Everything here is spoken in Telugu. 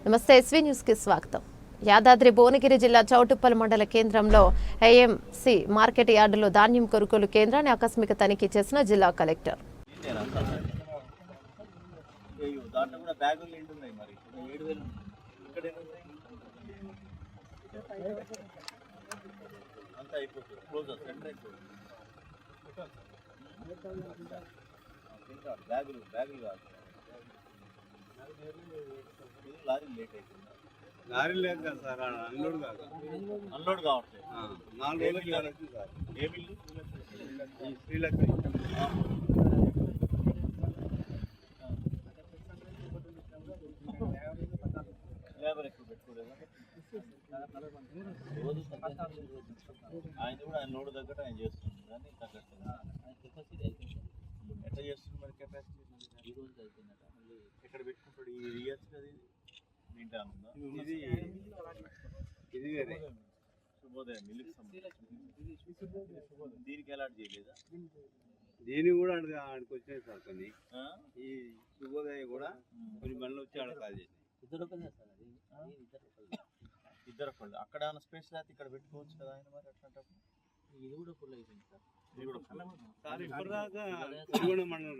నమస్తే ఎస్వీ న్యూస్కి స్వాగతం యాదాద్రి భువనగిరి జిల్లా చౌటుప్పల్ మండల కేంద్రంలో ఏఎంసి మార్కెట్ యార్డులో ధాన్యం కొనుగోలు కేంద్రాన్ని ఆకస్మిక తనిఖీ చేసిన జిల్లా కలెక్టర్ బ్యాగులు బ్యాగులు కాదు లేట్ అవుతుంది లారీ లేదు కదా సార్ ఆడ అన్లోడ్ కాదు అన్లోడ్ కావట్లేదు ఆ, నాలుగు రోజులకి ఇవాళ వచ్చింది సార్ ఏ బిల్లు ఈ శ్రీలక్ష్మి లేబర్ ఎక్కువ పెట్టుకోలేదా రోజు ఆయన కూడా ఆయన లోడ్ తగ్గట్టు ఆయన చేస్తుంది కానీ తగ్గట్టు ఎట్లా చేస్తుంది మరి కెపాసిటీ ఈ రోజు అయిపోయిందట మళ్ళీ ఎక్కడ పెట్టుకుంటాడు ఇది ఇయ్యచ్చు ఇది ఇది ఇది వేరే. శుభోదయం సంబంధించి. దీనికి అలాట్ చేయలేదా? దీని కూడా ఆడ ఆడికి వచ్చినాయి సార్ కొన్ని. ఆ? ఈ శుభోదయ కూడా కొన్ని బండ్లు వచ్చి ఆడ కాల్ చేసినాయి. ఇద్దరు ఫుల్ అక్కడ స్పేస్ లేకపోతే ఇక్కడ పెట్టుకోవచ్చు కదా ఆయన మరి అట్లాంటప్పుడు? ఇది కూడా ఫుల్ అయిపోయింది సార్. ఇది కూడా. సార్ మండలం